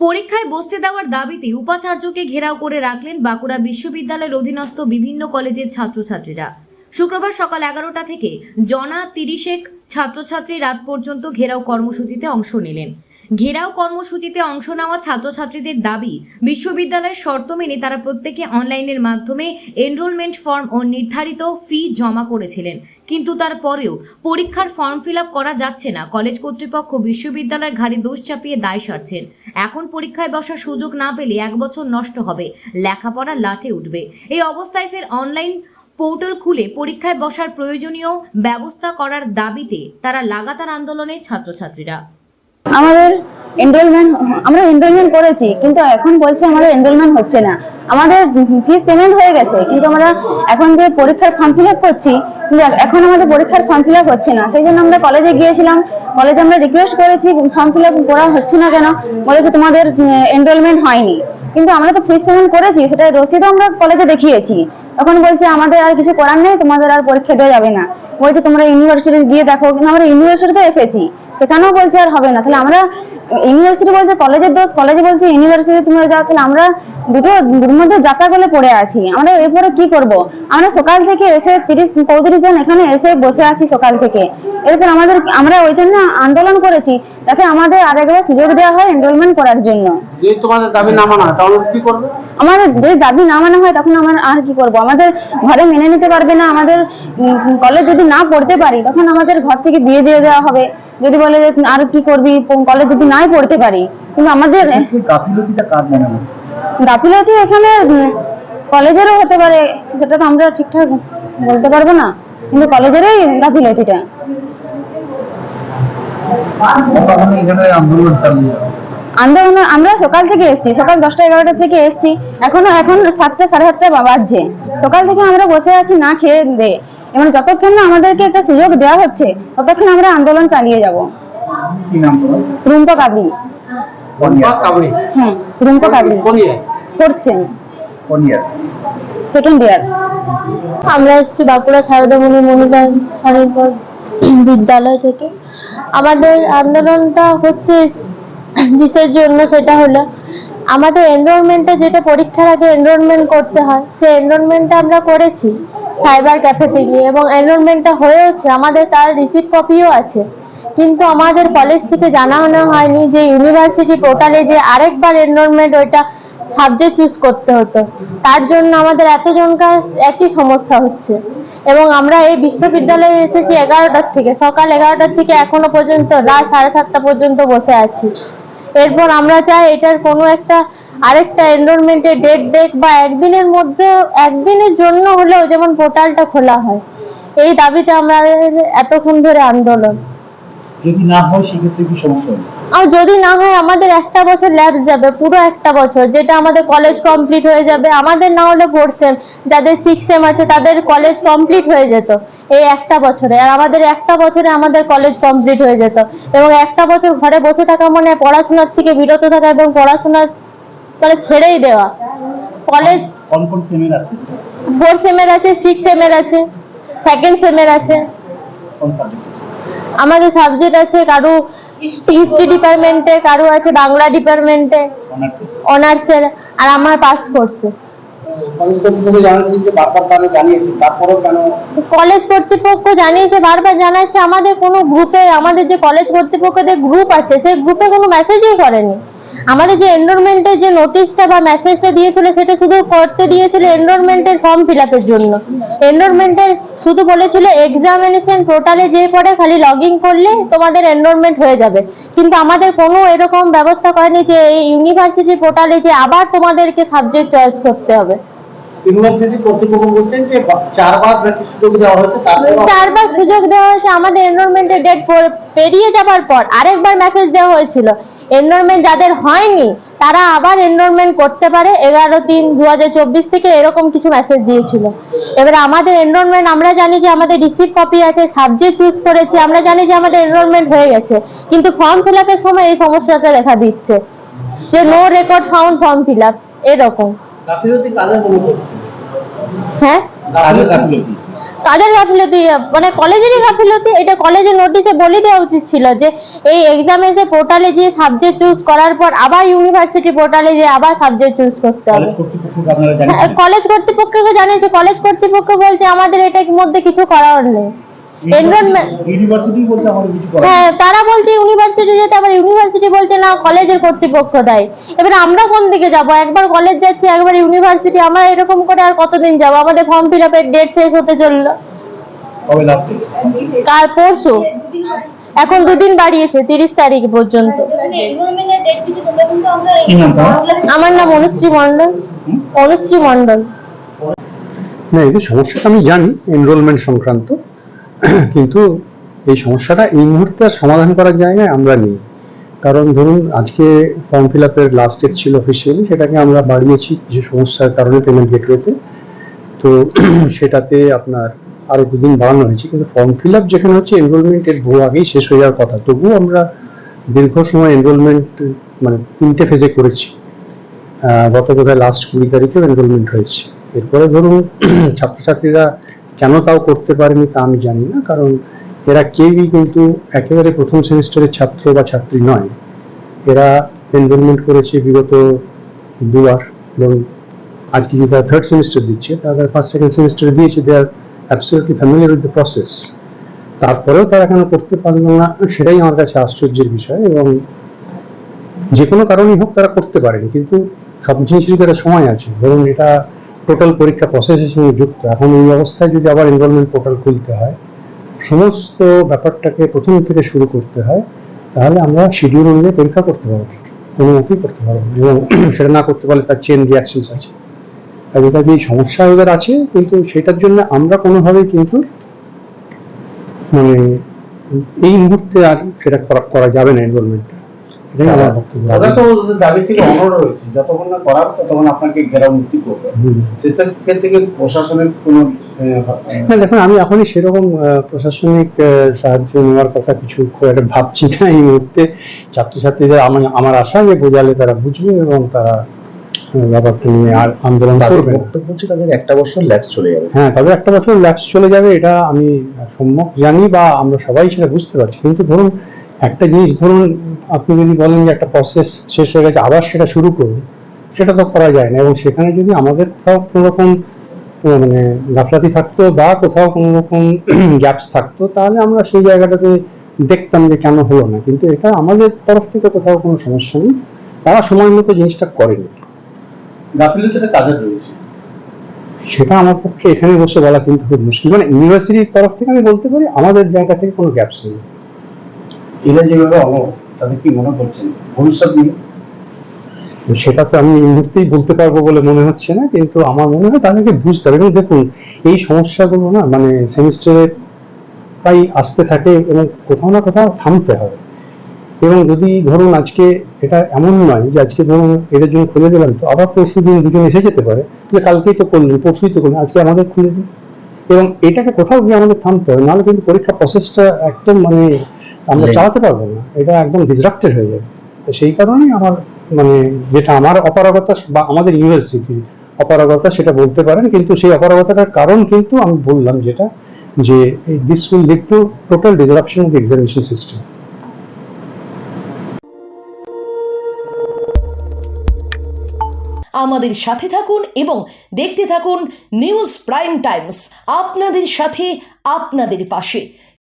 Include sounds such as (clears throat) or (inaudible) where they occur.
পরীক্ষায় বসতে দেওয়ার দাবিতে উপাচার্যকে ঘেরাও করে রাখলেন বাঁকুড়া বিশ্ববিদ্যালয়ের অধীনস্থ বিভিন্ন কলেজের ছাত্রছাত্রীরা। শুক্রবার সকাল এগারোটা থেকে জনা তিরিশেক ছাত্রছাত্রী রাত পর্যন্ত ঘেরাও কর্মসূচিতে অংশ নিলেন। ঘেরাও কর্মসূচিতে অংশ নেওয়া ছাত্রছাত্রীদের দাবি, বিশ্ববিদ্যালয়ের শর্ত মেনে তারা প্রত্যেকে অনলাইনের মাধ্যমে এনরোলমেন্ট ফর্ম ও নির্ধারিত ফি জমা করেছিলেন। কিন্তু তারপরেও পরীক্ষার ফর্ম ফিল করা যাচ্ছে না। কলেজ কর্তৃপক্ষ বিশ্ববিদ্যালয়ের ঘাড়ে দোষ চাপিয়ে দায় সারছেন। এখন পরীক্ষায় বসার সুযোগ না পেলে এক বছর নষ্ট হবে। লেখাপড়া লাটে উঠবে। এই অবস্থায় ফের অনলাইন পোর্টাল খুলে পরীক্ষায় বসার প্রয়োজনীয় ব্যবস্থা করার দাবিতে তারা লাগাতার আন্দোলনে ছাত্রছাত্রীরা। আমাদের এনরোলমেন্ট আমরা এনরোলমেন্ট করেছি, কিন্তু এখন বলছে আমাদের এনরোলমেন্ট হচ্ছে না। আমাদের ফিস পেমেন্ট হয়ে গেছে, কিন্তু আমরা এখন যে পরীক্ষার ফর্ম ফিল করছি এখন আমাদের পরীক্ষার ফর্ম ফিল হচ্ছে না। সেই জন্য আমরা কলেজে গিয়েছিলাম কলেজে আমরা রিকোয়েস্ট করেছি ফর্ম ফিল করা হচ্ছে না কেন? বলেছে তোমাদের এনরোলমেন্ট হয়নি। কিন্তু আমরা তো ফিস পেমেন্ট করেছি সেটা রসিদও আমরা কলেজে দেখিয়েছি। তখন বলছে, আমাদের আর কিছু করার নেই, তোমাদের আর পরীক্ষা দেওয়া যাবে না। বলছে, তোমরা ইউনিভার্সিটি গিয়ে দেখো। কিন্তু আমরা ইউনিভার্সিটিতে এসেছি। সেখানেও বলছে আর হবে না। তাহলে আমরা ইউনিভার্সিটি বলছে কলেজের দোষ কলেজে বলছে ইউনিভার্সিটি তোমরা যাও তাহলে আমরা দুটো দুটোর মধ্যে যাত্রা বলে পড়ে আছি। আমরা এরপরে কি করব? আমরা সকাল থেকে এসে তিরিশ পঁয়ত্রিশ জন এখানে এসে বসে আছি সকাল থেকে। এরপর আমাদের আমরা ওই জন্য আন্দোলন করেছি যাতে আমাদের আরেকবার সুযোগ দেওয়া হয় এনরোলমেন্ট করার জন্য। তোমাদের দাবি না মানা তাহলে কি করবে? আমাদের যদি দাবি না মানা হয় তখন আমরা আর কি করব? আমাদের ঘরে মেনে নিতে পারবে না আমাদের কলেজ যদি না পড়তে পারি তখন আমাদের ঘর থেকে বিয়ে দিয়ে দেওয়া হবে। যদি বলে যে আর কি করবি কলেজ যদি নাই পড়তে পারি? কিন্তু আমাদের গাফিলতিটা কার মনে হয়? গাফিলতি এখানে কলেজেরও হতে পারে সেটা তো আমরা ঠিকঠাক বলতে পারব না কিন্তু কলেজেরই গাফিলতিটা। আন্দোলন আমরা সকাল থেকে এসেছি সকাল দশটা এগারোটা থেকে এসেছি এখনও এখন সাতটা সাড়ে সাতটা বাজছে। সকাল থেকে আমরা বসে আছি না খেয়ে দে এবং যতক্ষণ না আমাদেরকে একটা সুযোগ দেওয়া হচ্ছে ততক্ষণ আমরা আন্দোলন চালিয়ে যাব। কি নাম তোমার? রুম্পা কাবলি হ্যাঁ রুম্পা কাবলি করছেন। Second year? আমরা এসেছি বাঁকুড়া শারদামণি মহিলা স্বাধীনপর বিদ্যালয় থেকে। আমাদের আন্দোলনটা হচ্ছে কিসের জন্য সেটা হলো আমাদের এনরোলমেন্টে যেটা পরীক্ষার আগে এনরোলমেন্ট করতে হয় সেই এনরোলমেন্টটা আমরা করেছি। সাইবার ক্যাফেতে গিয়ে এবং এনরোলমেন্টটা হয়েওছে, আমাদের তার রিসিপ্ট কপিও আছে। কিন্তু আমাদের কলেজ থেকে জানানো হয়নি যে ইউনিভার্সিটি পোর্টালে যে আরেকবার এনরোলমেন্ট ওইটা সাবজেক্ট চুজ করতে হতো। তার জন্য আমাদের এতজনকার একই সমস্যা হচ্ছে। এবং আমরা এই বিশ্ববিদ্যালয়ে এসেছি এগারোটার থেকে, সকাল এগারোটার থেকে এখনও পর্যন্ত, রাত সাড়ে সাতটা পর্যন্ত বসে আছি। এরপর আমরা চাই এটার কোনো একটা আরেকটা এনরোলমেন্টের ডেট দেখ বা একদিনের মধ্যে একদিনের জন্য হলেও যেমন পোর্টালটা খোলা হয়। এই দাবিতে আমরা এতক্ষণ ধরে আন্দোলন। যদি না হয় সেক্ষেত্রে কি সমস্যা হবে? আর যদি না হয় আমাদের একটা বছর ল্যাবস যাবে পুরো একটা বছর যেটা আমাদের কলেজ কমপ্লিট হয়ে যাবে। আমাদের না হলে ফোর সেম যাদের সিক্স সেম আছে তাদের কলেজ কমপ্লিট হয়ে যেত। এই একটা বছরে। আর আমাদের একটা বছরে আমাদের কলেজ কমপ্লিট হয়ে যেত। এবং একটা বছর ঘরে বসে থাকা মানে পড়াশোনার থেকে বিরত থাকা এবং পড়াশোনা মানে ছেড়েই দেওয়া। কলেজ কোন কোন সেমের আছে? ফোর সেমের আছে সিক্স সেমের আছে সেকেন্ড সেমের আছে। আমাদের সাবজেক্ট আছে কারও হিস্ট্রি ডিপার্টমেন্টে কারও আছে বাংলা ডিপার্টমেন্টে অনার্সের আর আমার পাস করছে কলেজ কর্তৃপক্ষ জানিয়েছে বারবার জানাচ্ছে, আমাদের কোনো গ্রুপে, আমাদের যে কলেজ কর্তৃপক্ষদের গ্রুপ আছে, সেই গ্রুপে কোনো মেসেজই করেনি। আমাদের যে এনরোলমেন্টের যে নোটিশটা বা মেসেজটা দিয়েছিল, সেটা শুধু করতে দিয়েছিল এনরোলমেন্টের ফর্ম ফিল জন্য। এনরোলমেন্টের শুধু বলেছিল এক্সামিনেশন পোর্টালে যে পড়ে খালি লগ ইন করলে তোমাদের এনরোলমেন্ট হয়ে যাবে। কিন্তু আমাদের কোনো এরকম ব্যবস্থা করেনি যে এই ইউনিভার্সিটি পোর্টালে যে আবার তোমাদেরকে সাবজেক্ট চয়েস করতে হবে। ইউনিভার্সিটি কর্তৃপক্ষ বলছেন যে চারবার সুযোগ দেওয়া হয়েছে চারবার সুযোগ দেওয়া হয়েছে আমাদের এনরোলমেন্টের ডেট পেরিয়ে যাবার পর আরেকবার মেসেজ দেওয়া হয়েছিল। এনরোলমেন্ট যাদের হয়নি তারা আবার এনরোলমেন্ট করতে পারে। এগারো তিন দু থেকে এরকম কিছু মেসেজ দিয়েছিল। এবারে আমাদের এনরোলমেন্ট আমরা জানি যে আমাদের রিসিভ কপি আছে সাবজেক্ট চুজ করেছি আমরা জানি যে আমাদের এনরোলমেন্ট হয়ে গেছে। কিন্তু ফর্ম ফিল আপের সময় এই সমস্যাটা দেখা দিচ্ছে। যে no record found form fill up এরকম। হ্যাঁ? কাদের গাফিলতি মানে কলেজেরই গাফিলতি এটা কলেজের নোটিশে বলে দেওয়া উচিত ছিল যে এই এক্সামে এসে পোর্টালে যে সাবজেক্ট চুজ করার পর আবার ইউনিভার্সিটি পোর্টালে যে আবার সাবজেক্ট চুজ করতে হবে। কলেজ কর্তৃপক্ষকে আপনারা হ্যাঁ, কলেজ কর্তৃপক্ষকে জানিয়েছে। কলেজ কর্তৃপক্ষ বলছে আমাদের এটার মধ্যে কিছু করার নেই। এনরোলমেন্ট ইউনিভার্সিটি বলছে আমাদের কিছু হ্যাঁ তারা বলছে ইউনিভার্সিটি যেতে আবার ইউনিভার্সিটি বলছে না কলেজের কর্তৃপক্ষ দেয় এবার আমরা কোন দিকে যাব? একবার কলেজ যাচ্ছি একবার ইউনিভার্সিটি আমরা এরকম করে আর কতদিন যাব? আমাদের ফর্ম ফিল আপের ডেট শেষ হতে চলল। কবে লাস্ট কাল পরশু। এখন দুদিন বাড়িয়েছে তিরিশ তারিখ পর্যন্ত। আমার নাম অনুশ্রী মন্ডল অনুশ্রী মন্ডল না এদের সমস্যাটা আমি জানি এনরোলমেন্ট সংক্রান্ত। (clears throat) কিন্তু এই সমস্যাটা এই মুহূর্তে আর সমাধান করার জায়গায় আমরা নেই। কারণ ধরুন, আজকে ফর্ম ফিল আপের লাস্ট ডেট ছিল অফিসিয়ালি সেটাকে আমরা বাড়িয়েছি কিছু সমস্যার কারণে পেমেন্ট গেটওয়েতে তো। (clears throat) সেটাতে আপনার আরও দুদিন বাড়ানো হয়েছে, কিন্তু ফর্ম ফিল আপ যেখানে হচ্ছে এনরোলমেন্টের বহু আগেই শেষ হয়ে যাওয়ার কথা। তবুও আমরা দীর্ঘ সময় এনরোলমেন্ট মানে তিনটে ফেজে করেছি। গত বোধহয় লাস্ট কুড়ি তারিখেও এনরোলমেন্ট হয়েছে। এরপরে ধরুন, (clears throat) ছাত্রছাত্রীরা কেন তাও করতে পারেনি তা আমি জানি না, কারণ এরা কেউই কিন্তু একেবারে প্রথম সেমিস্টারের ছাত্র বা ছাত্রী নয়। এরা এনরোলমেন্ট করেছে বিগত দুবার এবং আজকে যদি তারা থার্ড সেমিস্টার দিচ্ছে তারা ফার্স্ট সেকেন্ড সেমিস্টারে দিয়েছে they are absolutely familiar with the process তারপরেও তারা কেন করতে পারল না, সেটাই আমার কাছে আশ্চর্যের বিষয় এবং যে কোনো কারণেই হোক তারা করতে পারেনি, কিন্তু সব জিনিসেরই তো একটা সময় আছে। ধরুন এটা টোটাল পরীক্ষা প্রসেসের সঙ্গে যুক্ত। এখন এই অবস্থায় যদি আবার এনরোলমেন্ট পোর্টাল খুলতে হয়, সমস্ত ব্যাপারটাকে প্রথম থেকে শুরু করতে হয়, তাহলে আমরা শিডিউল অনুযায়ী পরীক্ষা করতে পারব কোনো মতেই করতে পারব এবং (clears throat) সেটা না করতে পারলে তার চেন রিয়াকশনস আছে। আর এটা যে সমস্যা ওদের আছে, কিন্তু সেটার জন্য আমরা কোনোভাবেই কিন্তু মানে এই মুহূর্তে আর সেটা করা করা যাবে না এনরোলমেন্ট তো দাবি থেকে অনড় রয়েছে যতক্ষণ না করার ততক্ষণ আপনাকে ঘেরাও মুক্তি করবে। সেক্ষেত্রে থেকে প্রশাসনের কোনো না দেখুন আমি এখনই সেরকম প্রশাসনিক সাহায্য নেওয়ার কথা কিছু খুব একটা ভাবছি না এই মুহূর্তে। ছাত্রছাত্রীদের আমার আমার আশা যে বোঝালে তারা বুঝবে এবং তারা ব্যাপারটা নিয়ে আর আন্দোলন তাদের করবে না। বক্তব্য হচ্ছে তাদের একটা বছর ল্যাপস চলে যাবে। হ্যাঁ তবে একটা বছর ল্যাপস চলে যাবে এটা আমি সম্যক জানি বা আমরা সবাই সেটা বুঝতে পারছি। কিন্তু ধরুন একটা জিনিস ধরুন আপনি যদি বলেন যে একটা প্রসেস শেষ হয়ে গেছে আবার সেটা শুরু করুন সেটা তো করা যায় না। এবং সেখানে যদি আমাদের কোথাও কোনো রকম মানে গাফলাতি থাকতো বা কোথাও কোনো রকম (clears throat) গ্যাপস থাকতো তাহলে আমরা সেই জায়গাটাতে দেখতাম যে কেন হলো না। কিন্তু এটা আমাদের তরফ থেকে কোথাও কোনো সমস্যা নেই। তারা সময় মতো জিনিসটা করেনি। গাফিলতিটা কাজের রয়েছে? সেটা আমার পক্ষে এখানে বসে বলা কিন্তু খুব মুশকিল। মানে ইউনিভার্সিটির তরফ থেকে আমি বলতে পারি আমাদের জায়গা থেকে কোনো গ্যাপস নেই। এরা যেভাবে অনড় তাদের কি মনে করছেন? ভবিষ্যৎ নিয়ে? সেটা তো আমি মুহূর্তেই বলতে পারব বলে মনে হচ্ছে না, কিন্তু আমার মনে হয় তাদেরকে বুঝতে হবে এবং দেখুন, এই সমস্যাগুলো না মানে সেমিস্টারে প্রায় আসতে থাকে এবং কোথাও না কোথাও থামতে হবে এবং যদি ধরুন আজকে এটা এমন নয় যে আজকে ধরুন এদের জন্য খুলে দিলাম, তো আবার পরশু দিন দুজন এসে যেতে পারে। যে কালকেই তো করলেন, পরশুই তো করলেন, আজকে আমাদের খুলে দিন। এবং এটাকে কোথাও গিয়ে আমাদের থামতে হবে, নাহলে কিন্তু পরীক্ষা প্রসেসটা একদম মানে আমরা. চালাতে পারব না এটা একদম ডিসরাপ্টেড হয়ে যাবে। তো সেই কারণেই আমার মানে যেটা আমার অপারগতা বা আমাদের ইউনিভার্সিটি অপারগতা সেটা বলতে পারেন কিন্তু সেই অপারগতাটার কারণ কিন্তু আমি বললাম যেটা যে this will lead to total disruption of examination system আমাদের সাথে থাকুন এবং দেখতে থাকুন নিউজ প্রাইম টাইমস আপনাদের সাথে আপনাদের পাশে।